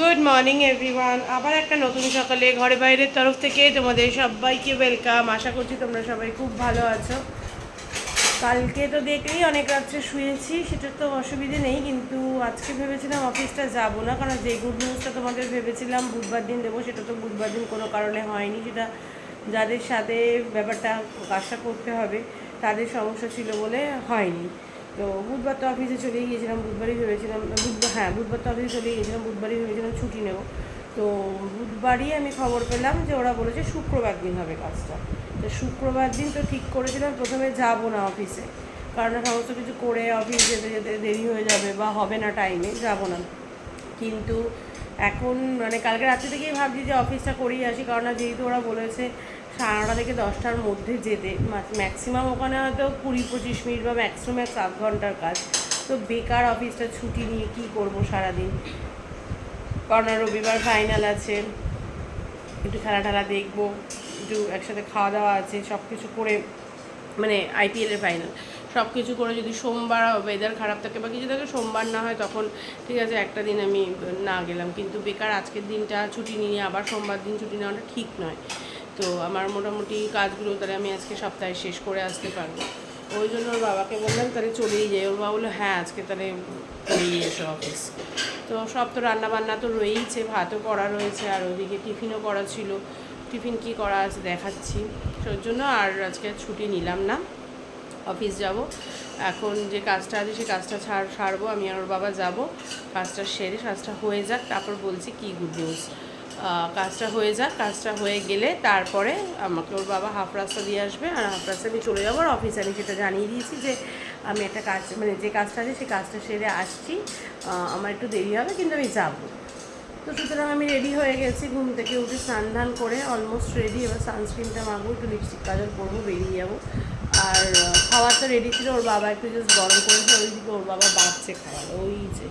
Good morning everyone আবার একটা নতুন সকালে ঘরে বাইরের তরফ থেকে তোমাদের সবাইকে ওয়েলকাম আশা করছি তোমরা সবাই খুব ভালো আছো। কালকে তো দেখলেই অনেক রাত্রে শুয়েছি সেটা তো অসুবিধে নেই, কিন্তু আজকে ভেবেছিলাম অফিসটা যাব না, কারণ যে গুড নিউজটা তোমাদের ভেবেছিলাম বুধবার দিন দেবো, সেটা তো বুধবার দিন কোনো কারণে হয়নি, সেটা যাদের সাথে ব্যাপারটা কাজটা করতে হবে, তাদের সমস্যা ছিল বলে হয়নি। তো বুধবার তো অফিসে চলে গিয়েছিলাম, বুধবারই ভেবেছিলাম, বুধবার হ্যাঁ বুধবার তো অফিসে চলে গিয়েছিলাম, বুধবারই ভেবেছিলাম ছুটি নেব। তো বুধবারই আমি খবর পেলাম যে ওরা বলেছে শুক্রবার দিন হবে কাজটা। তো শুক্রবার দিন তো ঠিক করেছিলাম, প্রথমে যাব না অফিসে কারণ সমস্ত কিছু করে অফিস যেতে যেতে দেরি হয়ে যাবে বা হবে না টাইমে যাব না। কিন্তু এখন মানে কালকে রাত্রি থেকেই ভাবছি যে অফিসটা করেই আসি, কারণ যেহেতু ওরা বলেছে সাড়ে নটা থেকে দশটার মধ্যে যেতে। ম্যাক্সিমাম ওখানে হয়তো কুড়ি পঁচিশ মিনিট বা ম্যাক্সিমাম ম্যাক্স আধ ঘণ্টার কাজ। তো বেকার অফিসটা ছুটি নিয়ে কী করব সারাদিন? কারণ রবিবার ফাইনাল আছে। একটু খেলা ঠেলা দেখব, একটু একসাথে খাওয়া দাওয়া আছে সব কিছু করে মানে আইপিএলের ফাইনাল সব কিছু করে যদি সোমবার ওয়েদার খারাপ থাকে বা কিছু থাকে, সোমবার না হয় তখন ঠিক আছে, একটা দিন আমি না গেলাম। কিন্তু বেকার আজকের দিনটা ছুটি নিয়ে, আবার সোমবার দিন ছুটি নেওয়াটা ঠিক নয়। তো আমার মোটামুটি কাজগুলো তাহলে আমি আজকে সপ্তাহে শেষ করে আসতে পারব। ওই জন্য ওর বাবাকে বললাম, তাহলে চলেই যাই। ওর বাবা বলল হ্যাঁ আজকে তাহলে চলেই এসো অফিস তো সব তো রান্না বান্না তো রয়েইছে, ভাতও করা রয়েছে, আর ওদিকে টিফিনও করা ছিল। টিফিন কি করা আছে দেখাচ্ছি। সেই জন্য আর আজকে ছুটি নিলাম না। অফিস যাব। এখন যে কাজটা আছে সেই কাজটা ছাড় সারবো, আমি আর ওর বাবা যাব। কাজটা সেরে, কাজটা হয়ে যাক, তারপর বলছি কি গুড নিউজ কাজটা হয়ে যাক, কাজটা হয়ে গেলে তারপরে আমাকে ওর বাবা হাফ রাস্তা দিয়ে আসবে আর হাফ রাস্তা আমি চলে যাব। আর অফিসে আমি সেটা জানিয়ে দিয়েছি যে আমি একটা কাজ মানে যে কাজটা আছে সেই কাজটা সেরে আসছি। আমার একটু দেরি হবে, কিন্তু আমি যাব। তো সুতরাং আমি রেডি হয়ে গেছি, ঘুম থেকে উঠে স্নান ধান করে অলমোস্ট রেডি এবার সানস্ক্রিনটা মাখবো, একটু লিপস্টিক কাজল করব বেরিয়ে যাব। আর খাবার তো রেডি ছিল, ওর বাবা একটু জাস্ট গরম করেছে, ওই দিকে ওর বাবা বাচ্চে খাবার, ওই যে।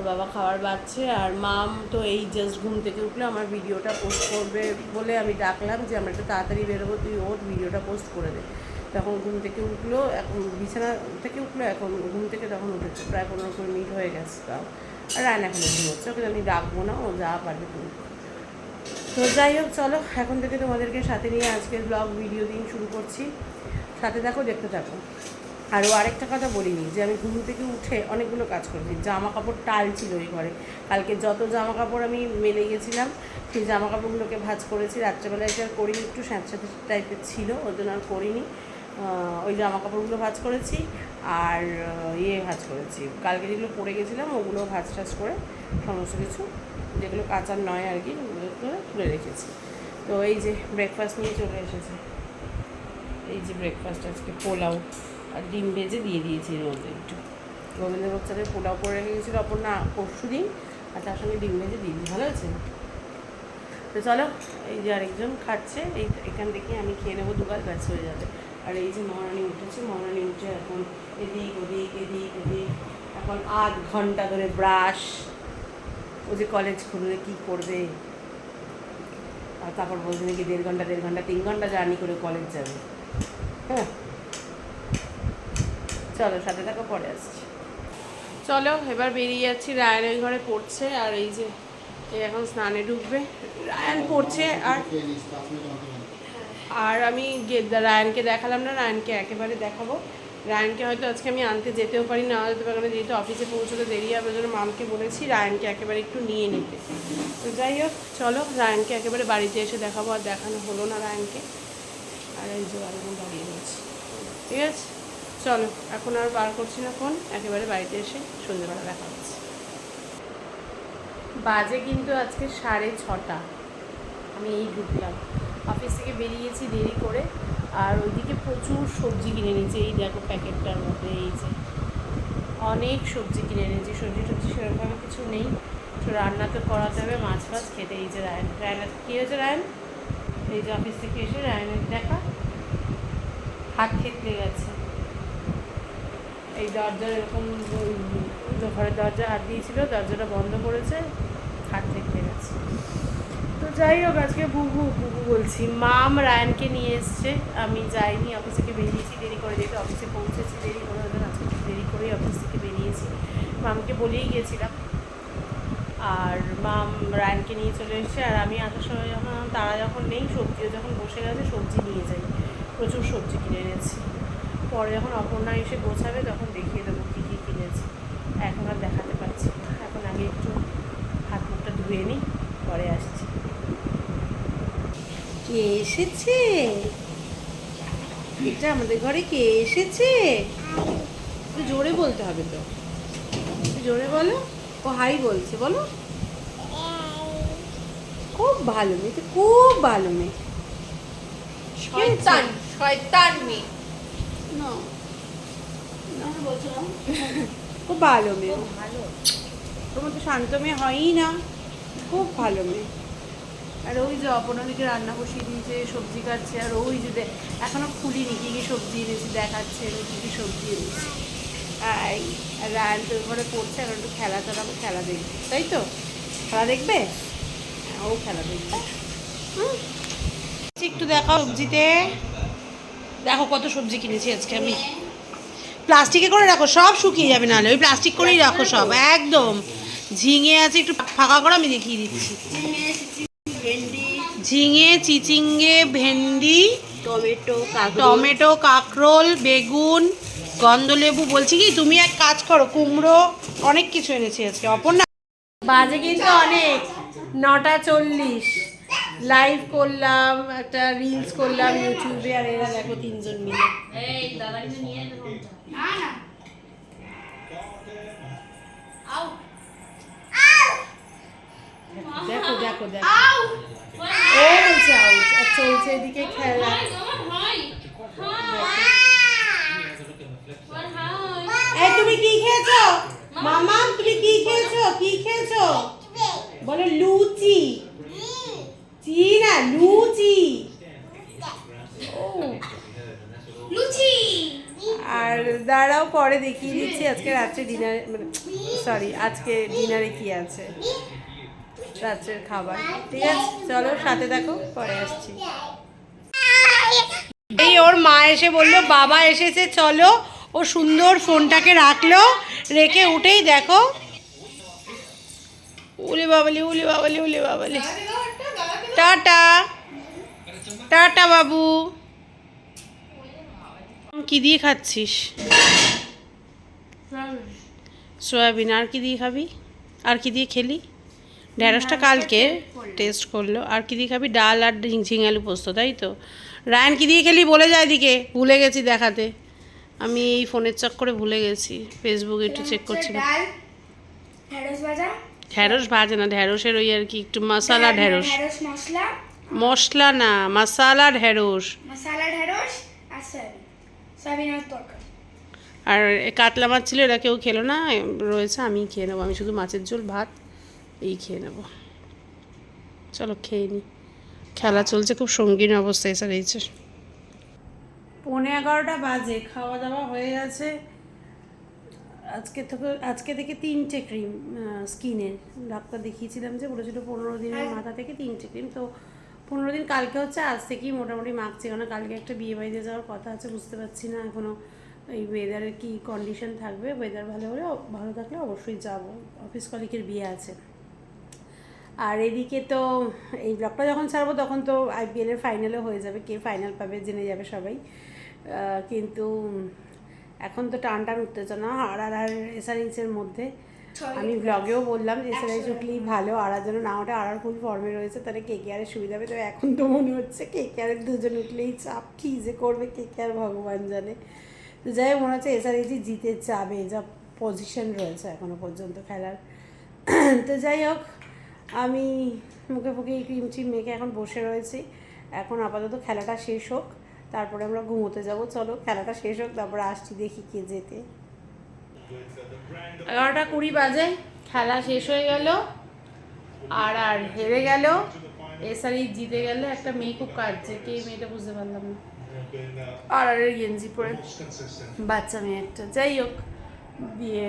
ওর বাবা খাবার বাচ্চে আর মাম তো এই জাস্ট ঘুম থেকে উঠলে আমার ভিডিওটা পোস্ট করবে বলে আমি ডাকলাম যে, আমরা একটু তাড়াতাড়ি বেরোবো, তুই ওর ভিডিওটা পোস্ট করে দে। তখন ঘুম থেকে উঠল, এখন বিছানা থেকে উঠল, এখন ঘুম থেকে তখন উঠেছে, প্রায় পনেরো কুড়ি মিনিট হয়ে গেছে তাও। আর রান এখন ঘুমোচ্ছে ওকে আমি ডাকবো না, ও যা পারবে তুমি। তো যাই হোক, চলো, এখন থেকে তোমাদেরকে সাথে নিয়ে আজকের ব্লগ ভিডিও দিন শুরু করছি। সাথে দেখো দেখতে থাকো। আর ও আরেকটা কথা বলিনি, যে আমি ঘুম থেকে উঠে অনেকগুলো কাজ করেছি। জামা কাপড় টাল ছিল ওই ঘরে। কালকে যত জামা কাপড় আমি মেলে গেছিলাম, সেই জামা কাপড়গুলোকে ভাজ করেছি। রাত্রেবেলায় এসে আর করিনি, একটু স্যাঁতস্যাঁতে টাইপের ছিল ওই জন্য আর করিনি। ওই জামা কাপড়গুলো ভাজ করেছি আর ইয়ে ভাজ করেছি। কালকে যেগুলো পরে গেছিলাম ওগুলো ভাজ টাজ করে সমস্ত কিছু, যেগুলো কাঁচার নয় আর কি, ওগুলো তুলে রেখেছি। তো এই যে ব্রেকফাস্ট নিয়ে চলে এসেছে। এই যে ব্রেকফাস্ট আজকে পোলাও। আর ডিম ভেজে দিয়ে দিয়েছি মধ্যে একটু। রবীন্দ্রনাথ স্যারের পোলাও করে অপর না পরশু দিন, আর তার সঙ্গে ডিম ভেজে দিয়ে ভালো আছে তো চলো, এই যে আরেকজন খাচ্ছে, এই এখান থেকে আমি খেয়ে নেব, দুবার ব্যাস হয়ে যাবে। আর এই যে মহারানী উঠেছে, মহারানী উঠে এখন এদিক ওদিক এদিক ওদিক, এখন আধ ঘণ্টা ধরে ব্রাশ। ও যে কলেজ খুললে কী করবে? আর তারপর বলছে নাকি দেড় ঘণ্টা দেড় ঘণ্টা, তিন ঘণ্টা জার্নি করে কলেজ যাবে। হ্যাঁ? চলো, সাথে থাকো, পরে আসছি। চলো, এবার বেরিয়ে যাচ্ছি। রায়ন ওই ঘরে পড়ছে, আর এই যে এখন স্নানে ঢুকবে। রায়ান পড়ছে, আর আর আমি রায়ানকে দেখালাম না, রায়ানকে একেবারে দেখাবো। রায়ানকে হয়তো আজকে আমি আনতে যেতেও পারি, না যেতে পারি না যেহেতু অফিসে পৌঁছতে দেরি হবে জন্য মামকে বলেছি রায়ানকে একেবারে একটু নিয়ে নিতে। তো যাই হোক, চলো, রায়ানকে একেবারে বাড়িতে এসে দেখাবো, আর দেখানো হলো না রায়ানকে। আর এই যে, আরেকজন দাঁড়িয়ে রয়েছে। ঠিক আছে? চলো, এখন আর বার করছি না ফোন, একেবারে বাড়িতে এসে সন্ধ্যেবেলা দেখা হচ্ছে। বাজে কিন্তু আজকে সাড়ে ছটা। আমি এই ঢুকলাম। অফিস থেকে বেরিয়েছি দেরি করে, আর ওইদিকে প্রচুর সবজি কিনে নিয়েছি এই দেখো প্যাকেটটার মধ্যে, এই যে অনেক সবজি কিনে নিয়েছি সবজি টবজি সেরকমভাবে কিছু নেই। তো রান্না তো করাতে হবে, মাছ ফাছ খেতে। এই যে রায়ন রায়নের কী হয়েছে রায়ন? এই যে অফিস থেকে এসে রায়নের দেখা। হাত থেতলে গেছে। এই দরজার এরকম ঘরের দরজা হাত দিয়েছিল, দরজাটা বন্ধ করেছে, হাত থেতলে গেছে। তো যাই হোক, আজকে বুবু বুবু বলছি। মাম রায়ানকে নিয়ে এসছে। আমি যাইনি অফিস থেকে বেরিয়েছি, দেরি করে যেহেতু অফিসে পৌঁছেছি, দেরি করে ওদের আজকে দেরি করেই অফিস থেকে বেরিয়েছি। মামকে বলেই গিয়েছিলাম আর মাম রায়নকে নিয়ে চলে এসেছে। আর আমি আসার সময় যখন, তারা যখন নেই, সবজিও যখন বসে গেছে, সবজি নিয়ে যাই। প্রচুর সবজি কিনে এনেছি। পরে যখন অপর্ণা এসে গোছাবে, তখন দেখিয়ে দেবো কী কী কিনেছি। এখন আর দেখাতে পারছি। এখন আগে একটু হাত মুখটা ধুয়ে নিই, পরে আসছি। কে এসেছে? এটা আমাদের ঘরে কে এসেছে? জোরে বলতে হবে তো। জোরে বলো। ও হাই বলছে, বলো। খুব ভালো মেয়ে, খুব ভালো মেয়ে। শয়তান শয়তান মেয়ে। খুব ভালো মেয়ে। ভালো। তোমার তো শান্ত মেয়ে হয়ই না। খুব ভালো মেয়ে। আর ওই যে অপনাদিকে রান্না বসিয়ে দিয়েছে সবজি কাটছে আর ওই যে দে- এখনও খুলিনি কী কী সবজি এনেছি দেখাচ্ছে কী কী সবজি এনেছি। আর রায়ন তো ঘরে পড়ছে এখন একটু খেলা চালাবো খেলা দেখবে। তাই তো? খেলা দেখবে? হ্যাঁ, ও খেলা দেখবে। হুম। একটু দেখাও সবজিতে। দেখো কত সবজি কিনেছি আজকে আমি। প্লাস্টিকে করে রাখো সব শুকিয়ে যাবে নাহলে। ওই প্লাস্টিক করেই রাখো সব একদম। ঝিঙে আছে একটু ফাঁকা করে আমি দেখিয়ে দিচ্ছি। ভেন্ডি ঝিঙে চিচিঙ্গে ভেন্ডি টমেটো টমেটো কাঁকরোল বেগুন গন্ধলেবু। বলছি কি তুমি এক কাজ করো কুমড়ো অনেক কিছু এনেছি আজকে অপর্ণা। বাজে কিন্তু অনেক নটা চল্লিশ। লাইভ করলাম একটা রিলস করলাম ইউটিউবে আর এরা দেখো তিনজন মিলে। দেখো দেখো দেখো। ও বলছে আউট আর চলছে এদিকে খেলা। এই তুমি কি খেয়েছো? মামা তুমি কি খেয়েছো? কি খেয়েছো? বলো লুচি। চি না লুচি লুচি আর দাঁড়াও পরে দেখিয়ে দিচ্ছি। আজকে রাত্রে ডিনারে মানে সরি আজকে ডিনারে কি আছে? রাত্রের খাবার। ঠিক আছে চলো সাথে দেখো পরে আসছি। এই ওর মা এসে বলল বাবা এসেছে চলো। ও সুন্দর ফোনটাকে রাখল রেখে উঠেই দেখো। উলি বাবালি উলি বাবালি উলি বাবালি। টাটা। টাটা বাবু। কি দিয়ে খাচ্ছিস? সয়াবিন। আর কি দিয়ে খাবি? আর কি দিয়ে খেলি? ঢ্যাঁড়সটা কালকে টেস্ট করল। আর কি দিয়ে খাবি? ডাল আর ঝিঙালু পোস্ত তাই তো? রায়ন কি দিয়ে খেলি? বলে যায় দিকে ভুলে গেছি দেখাতে। আমি এই ফোনের চক করে ভুলে গেছি। ফেসবুকে একটু চেক করছিলাম। ডাল ভাজা ঢ্যাঁড়স ভাজে না ঢ্যাঁড়সের ওই আর কি একটু মশলা ঢ্যাঁড়স ঢেঁড়স। মশলা। মশলা না মশালা ঢ্যাঁড়স মশলা ঢেঁড়স আর সয়াবিন। সয়াবিনের তরকারি। আর এ কাতলা মাছ ছিল এরা কেউ খেলো না রয়েছে আমি খেয়ে নেব। আমি শুধু মাছের ঝোল ভাত এই খেয়ে নেব। চলো খেয়ে নিই খেলা চলছে খুব সঙ্গীন অবস্থায় এসে রয়েছে। পৌনে এগারোটা বাজে খাওয়া দাওয়া হয়ে গেছে। আজকে থেকে আজকে থেকে তিনটে ক্রিম স্কিনের ডাক্তার দেখিয়েছিলাম যে বলেছিল পনেরো দিনের মাথা থেকে তিনটে ক্রিম তো পনেরো দিন কালকে হচ্ছে আজ থেকেই মোটামুটি মাখছি। কারণ কালকে একটা বিয়ে বাড়িতে যাওয়ার কথা আছে বুঝতে পারছি না এখনও এই ওয়েদারের কী কন্ডিশন থাকবে। ওয়েদার ভালো হলে ভালো থাকলে অবশ্যই যাব। অফিস কলিকের বিয়ে আছে। আর এদিকে তো এই ব্লগটা যখন ছাড়বো তখন তো আইপিএলের ফাইনালও হয়ে যাবে। কে ফাইনাল পাবে জেনে যাবে সবাই। কিন্তু এখন তো টান টান উত্তেজনা আর আর আর এসআরএইচের মধ্যে আমি ব্লগেও বললাম যে এসআরএইচ উঠলেই ভালো আর আর যেন না ওটা আর আর ফুল ফর্মে রয়েছে তাহলে কে কে আরের সুবিধা হবে। তো এখন তো মনে হচ্ছে কে কে আরের দুজন উঠলেই চাপ কী যে করবে কে কে আর ভগবান জানে। তো যাই হোক মনে হচ্ছে এসআরএইচই জিতে যাবে যা পজিশন রয়েছে এখনও পর্যন্ত খেলার। তো যাই হোক আমি মুখে ফুকে এই ক্রিম চিম মেখে এখন বসে রয়েছি। এখন আপাতত খেলাটা শেষ হোক। তারপরে আমরা ঘুমোতে যাব। চলো, খেলাটা শেষ হোক, তারপরে আসছি দেখি কে যেতে এগারোটা কুড়ি বাজে, খেলা শেষ হয়ে গেল। আর আর হেরে গেল। এসআরই জিতে গেল। একটা মেয়ে খুব কাটছে কে মেয়েটা বুঝতে পারলাম না। আর আর গেঞ্জি পরে। বাচ্চা মেয়ে একটা। যাই হোক, দিয়ে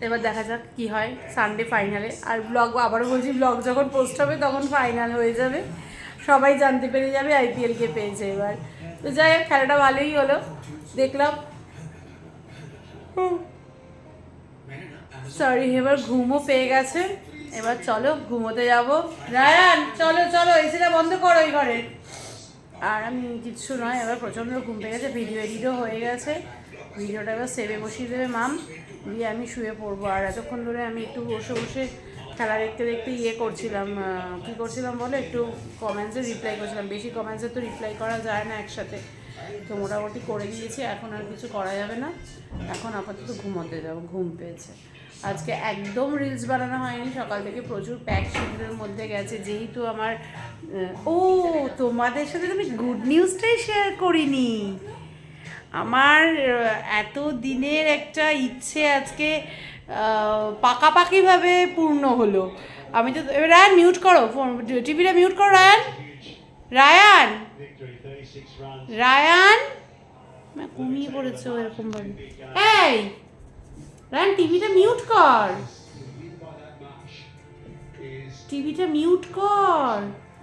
এবার দেখা যাক কি হয়। সানডে ফাইনালে আর ব্লগ আবারও বলছি ব্লগ যখন পোস্ট হবে, তখন ফাইনাল হয়ে যাবে। সবাই জানতে পেরে যাবে আইপিএলকে পেয়েছে এবার। তো যাই হোক, খেলাটা ভালোই হলো। দেখলাম সরি এবার ঘুমও পেয়ে গেছে। এবার চলো, ঘুমোতে যাব। রায়ান, চলো চলো এসিটা বন্ধ করো ওই ঘরে। আর আমি কিচ্ছু নয়, এবার প্রচণ্ড ঘুম পেয়ে গেছে ভিডিও এডিটও হয়ে গেছে। ভিডিওটা এবার সেভে বসিয়ে দেবে মাম, দিয়ে আমি শুয়ে পড়ব। আর এতক্ষণ ধরে আমি একটু বসে বসে খেলা দেখতে দেখতে ইয়ে করছিলাম কী করছিলাম বলো, একটু কমেন্টসে রিপ্লাই করছিলাম। বেশি কমেন্টসে তো রিপ্লাই করা যায় না একসাথে। তো মোটামুটি করে দিয়েছি, এখন আর কিছু করা যাবে না। এখন আপাতত ঘুমোতে যাব, ঘুম পেয়েছে। আজকে একদম রিলস বানানো হয়নি, সকাল থেকে প্রচুর প্যাক শিডিউলের মধ্যে গেছে। যেহেতু আমার ও, তোমাদের সাথে আমি গুড নিউজটাই শেয়ার করিনি। আমার এত দিনের একটা ইচ্ছে আজকে পাকাপাকিভাবে পূর্ণ হলো। আমি তো এবার রায়ান মিউট করো, ফোন টিভিটা মিউট করো, রায়ান। রায়ান। রায়ান। ঘুমিয়ে পড়েছে এরকম ভাবে। এই! রায়ান, টিভিটা মিউট কর। টিভিটা মিউট কর।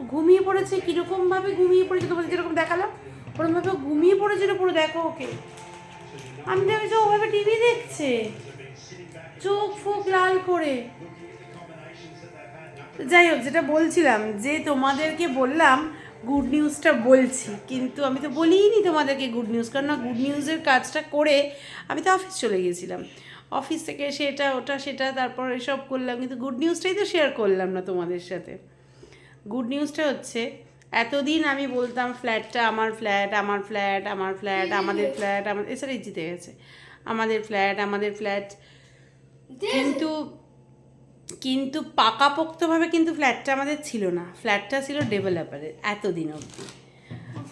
ঘুমিয়ে পড়েছে, কীরকম ভাবে ঘুমিয়ে পড়েছে তোমাদের যেরকম দেখালাম? ওরকম ভাবে ঘুমিয়ে পড়েছিল পুরো, দেখো ওকে। আমি ভেবেছি ওভাবে টিভি দেখছে। চোখ ফোক লাল করে। যাই হোক, যেটা বলছিলাম, যে তোমাদেরকে বললাম গুড নিউজটা বলছি, কিন্তু আমি তো বলিনি তোমাদেরকে গুড নিউজ কারণ না গুড নিউজের কাজটা করে আমি তো অফিস চলে গিয়েছিলাম। অফিস থেকে সেটা, ওটা, সেটা, তারপর এসব করলাম, কিন্তু গুড নিউজটাই তো শেয়ার করলাম না তোমাদের সাথে। গুড নিউজটা হচ্ছে, এতদিন আমি বলতাম ফ্ল্যাটটা আমার ফ্ল্যাট আমার ফ্ল্যাট আমার ফ্ল্যাট আমাদের ফ্ল্যাট আমাদের এছাড়াই জিতে গেছে। আমাদের ফ্ল্যাট আমাদের ফ্ল্যাট কিন্তু কিন্তু পাকাপোক্তভাবে কিন্তু ফ্ল্যাটটা আমাদের ছিল না। ফ্ল্যাটটা ছিল ডেভেলপারের এতদিন অবধি।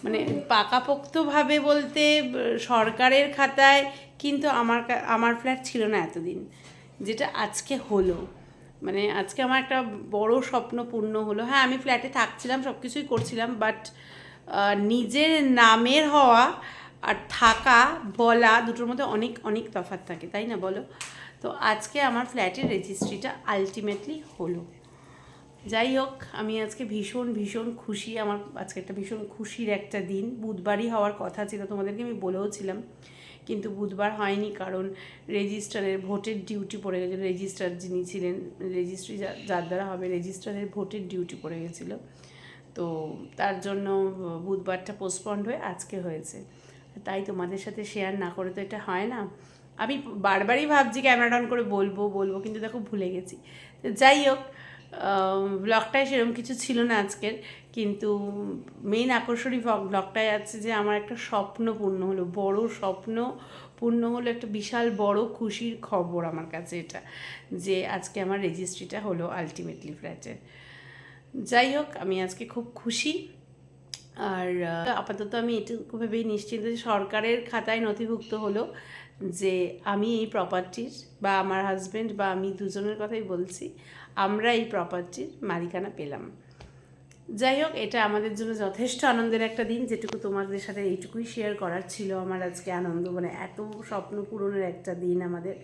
মানে পাকাপোক্তভাবে বলতে, সরকারের খাতায় কিন্তু আমার আমার ফ্ল্যাট ছিল না এতদিন। যেটা আজকে হলো। মানে আজকে আমার একটা বড় স্বপ্ন পূর্ণ হলো। হ্যাঁ আমি ফ্ল্যাটে থাকছিলাম সব কিছুই করছিলাম বাট নিজের নামের হওয়া আর থাকা, বলা দুটোর মধ্যে অনেক অনেক তফাৎ থাকে। তাই না বলো? তো আজকে আমার ফ্ল্যাটের রেজিস্ট্রিটা আলটিমেটলি হলো। যাই হোক, আমি আজকে ভীষণ ভীষণ খুশি। আমার আজকে একটা ভীষণ খুশির একটা দিন। বুধবারই হওয়ার কথা ছিল, তোমাদেরকে আমি বলেও ছিলাম। কিন্তু বুধবার হয়নি কারণ রেজিস্ট্রারের ভোটের ডিউটি পড়ে গেছিল রেজিস্ট্রার যিনি ছিলেন রেজিস্ট্রি যার দ্বারা হবে রেজিস্ট্রারের ভোটের ডিউটি পড়ে গেছিল। তো তার জন্য বুধবারটা পোস্টপন্ড হয়ে আজকে হয়েছে। তাই তোমাদের সাথে শেয়ার না করে তো এটা হয় না। আমি বারবারই ভাবছি ক্যামেরা অন করে বলব বলব, কিন্তু দেখো ভুলে গেছি। যাই হোক ব্লগটায় সেরকম কিছু ছিল না আজকের, কিন্তু মেইন আকর্ষণী ব্লগটায় আছে যে আমার একটা স্বপ্ন পূর্ণ হলো, বড় স্বপ্ন পূর্ণ হলো, একটা বিশাল বড় খুশির খবর আমার কাছে এটা, যে আজকে আমার রেজিস্ট্রিটা হলো আলটিমেটলি ফ্ল্যাটের যাই হোক, আমি আজকে খুব খুশি, আর আপাতত আমি এটুকু ভেবেই নিশ্চিন্ত যে সরকারের খাতায় নথিভুক্ত হলো যে আমি এই প্রপার্টির বা আমার হাজব্যান্ড বা আমি দুজনের কথাই বলছি, আমরা এই প্রপার্টির মালিকানা পেলাম। যাই হোক, এটা আমাদের জন্য যথেষ্ট আনন্দের একটা দিন, যেটুকু তোমাদের সাথে এইটুকুই শেয়ার করার ছিল আমার আজকে আনন্দ। মানে এত স্বপ্ন পূরণের একটা দিন আমাদের।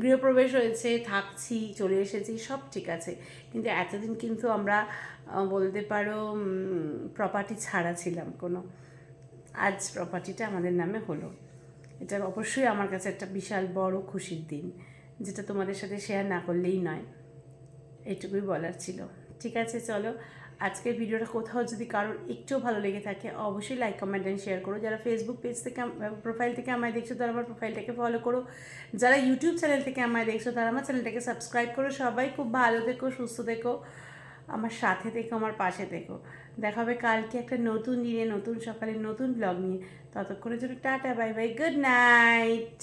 গৃহপ্রবেশ হয়েছে, থাকছি, চলে এসেছি, সব ঠিক আছে। কিন্তু এতদিন কিন্তু আমরা বলতে পারো প্রপার্টি ছাড়া ছিলাম কোনো। আজ প্রপার্টিটা আমাদের নামে হলো। এটা অবশ্যই আমার কাছে একটা বিশাল বড় খুশির দিন, যেটা তোমাদের সাথে শেয়ার না করলেই নয়। এটুকুই বলার ছিল। ঠিক আছে, চলো। আজকের ভিডিওটা কোথাও যদি কারোর একটুও ভালো লেগে থাকে, অবশ্যই লাইক কমেন্ট অ্যান্ড শেয়ার করো। যারা ফেসবুক পেজ থেকে প্রোফাইল থেকে আমায় দেখছ, তারা আমার প্রোফাইলটাকে ফলো করো। যারা ইউটিউব চ্যানেল থেকে আমায় দেখছ, তারা আমার চ্যানেলটাকে সাবস্ক্রাইব করো। সবাই খুব ভালো দেখো সুস্থ দেখো আমার সাথে থেকো, আমার পাশে থেকো। দেখা হবে কালকে একটা নতুন দিনে, নতুন সকালে নতুন ব্লগ নিয়ে। ততক্ষণের জন্য tata bye bye good night